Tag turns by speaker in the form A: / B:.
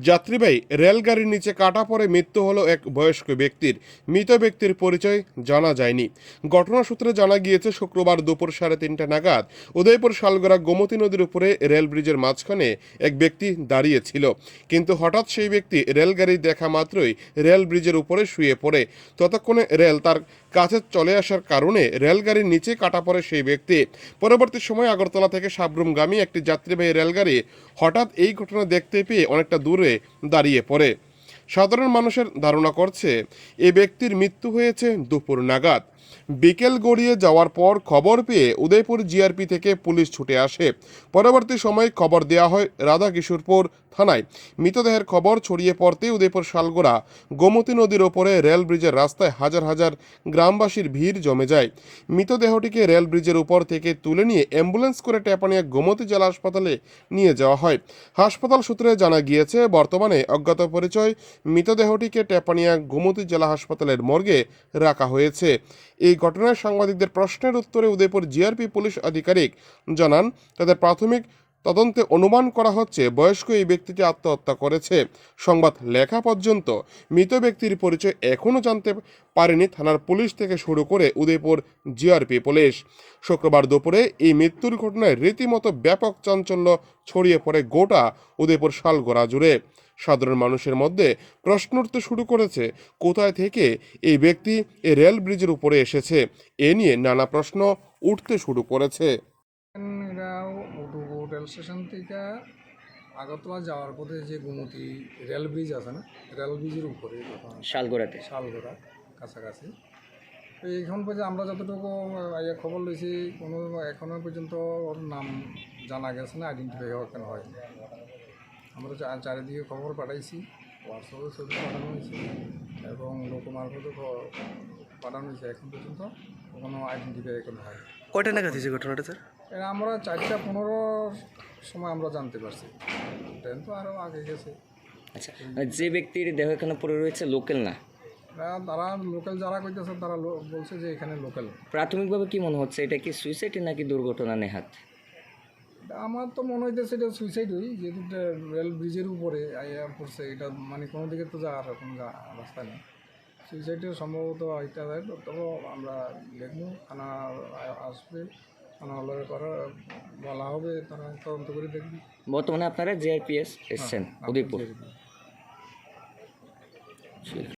A: যাত্রীবাহী রেলগাড়ির নিচে কাটা পড়ে মৃত্যু হলো এক বয়স্ক ব্যক্তির। মৃত ব্যক্তির পরিচয় জানা যায়নি। ঘটনা সূত্রে জানা গিয়েছে, শুক্রবার দুপুর সাড়ে তিনটা নাগাদ উদয়পুর শালগড়া গোমতী নদীর উপরে রেল ব্রিজের মাঝখানে এক ব্যক্তি দাঁড়িয়েছিল। কিন্তু হঠাৎ সেই ব্যক্তি রেলগাড়ি দেখা মাত্রই রেল ব্রিজের উপরে শুয়ে পড়ে। ততক্ষণে রেল তার কাছে চলে আসার কারণে রেলগাড়ির নিচে কাটা পড়ে সেই ব্যক্তি। পরবর্তী সময় আগরতলা থেকে সাবরুমগামী একটি যাত্রীবাহী রেলগাড়ি হঠাৎ এই ঘটনা দেখতে পেয়ে অনেকটা দূরে দাঁড়িয়ে পড়ে। সাধারণ মানুষের ধারণা করছে, এ ব্যক্তির মৃত্যু হয়েছে দুপুর নাগাদ। বিকেল গড়িয়ে যাওয়ার পর খবর পেয়ে উদয়পুর জিআরপি থেকে পুলিশ ছুটে আসে। পরবর্তী সময়ে খবর দেওয়া হয় রাধাকিশোরপুর থানায়। মৃতদেহের খবর ছড়িয়ে পড়তে উদয়পুর শালগোড়া, গোমতী নদীর ওপরে রেল ব্রিজের রাস্তায় হাজার হাজার গ্রামবাসীর ভিড় জমে যায়। মৃতদেহটিকে রেল ব্রিজের উপর থেকে তুলে নিয়ে অ্যাম্বুলেন্স করে টেপানিয়া গোমতী জেলা হাসপাতালে নিয়ে যাওয়া হয়। হাসপাতাল সূত্রে জানা গিয়েছে, বর্তমানে অজ্ঞাত পরিচয় মৃতদেহটিকে টেপানিয়া গোমতী জেলা হাসপাতালের মর্গে রাখা হয়েছে। এই ঘটনায় সাংবাদিকদের প্রশ্নের উত্তরে উদয়পুর জিআরপি পুলিশ আধিকারিক জানান, তাদের প্রাথমিক তদন্তে অনুমান করা হচ্ছে বয়স্ক এই ব্যক্তিটি আত্মহত্যা করেছে। সংবাদ লেখা পর্যন্ত মৃত ব্যক্তির পরিচয় এখনও জানতে পারেনি থানার পুলিশ থেকে শুরু করে উদয়পুর জিআরপি পুলিশ। শুক্রবার দুপুরে এই মৃত্যুর ঘটনায় রীতিমতো ব্যাপক চাঞ্চল্য ছড়িয়ে পড়ে গোটা উদয়পুর শালগোড়া জুড়ে। সাধারণ মানুষের মধ্যে প্রশ্ন উঠতে শুরু করেছে কোথায় থেকে এই ব্যক্তি এই রেল ব্রিজের উপরে এসেছে? এ নিয়ে নানা প্রশ্ন উঠতে শুরু করেছে।
B: রেল স্টেশন থেকে আগরতলা যাওয়ার পথে যে গোমতী রেল ব্রিজ আছে না রেল ব্রিজের উপরে
C: শালগোড়াতে।
B: শালগোড়া কাছাকাছি। তো এইখন পর্যন্ত আমরা যতটুকু আইয়া খবর লইছি কোনো এখনও পর্যন্ত ওর নাম জানা গেছে না আইডেন্টিফাই হওয়া কেন হয় আমরা চারিদিকে খবর পাঠাইছি হোয়াটসঅ্যাপে ছবি পাঠানো হয়েছে এবং লোক মারফতে খ- পাঠানো হয়েছে। এখন পর্যন্ত কোনো আইডেন্টিফাই এখন হয়
D: কয়টা নাগাদ হয়েছে ঘটনাটা স্যার?
B: এটা আমরা চারটা পনেরো সময় আমরা জানতে পারছি। ট্রেন তো আরও আগে গেছে।
C: আচ্ছা যে ব্যক্তির দেহ এখানে পড়ে রয়েছে লোকাল না?
B: তারা লোকাল যারা কইতেছে তারা বলছে যে এখানে লোকাল।
C: প্রাথমিকভাবে কি মনে হচ্ছে এটা কি সুইসাইড নাকি দুর্ঘটনা নেহাত?
B: আমার তো মনে হইতেছে এটা সুইসাইড হই যেহেতু রেল ব্রিজের উপরে আইয়া পড়ছে এটা মানে কোনো দিকে তো যাওয়ার কোনো রাস্তা নেই। সুইসাইডের সম্ভবত এটা যায় তবে আমরা দেখব থানা আসবে থানা হলে করা বলা হবে তারা তদন্ত করে দেখবি।
C: বর্তমানে আপনারা জিআরপিএস এসছেন উদয়পুর।
B: দেখবি।
C: ঠিক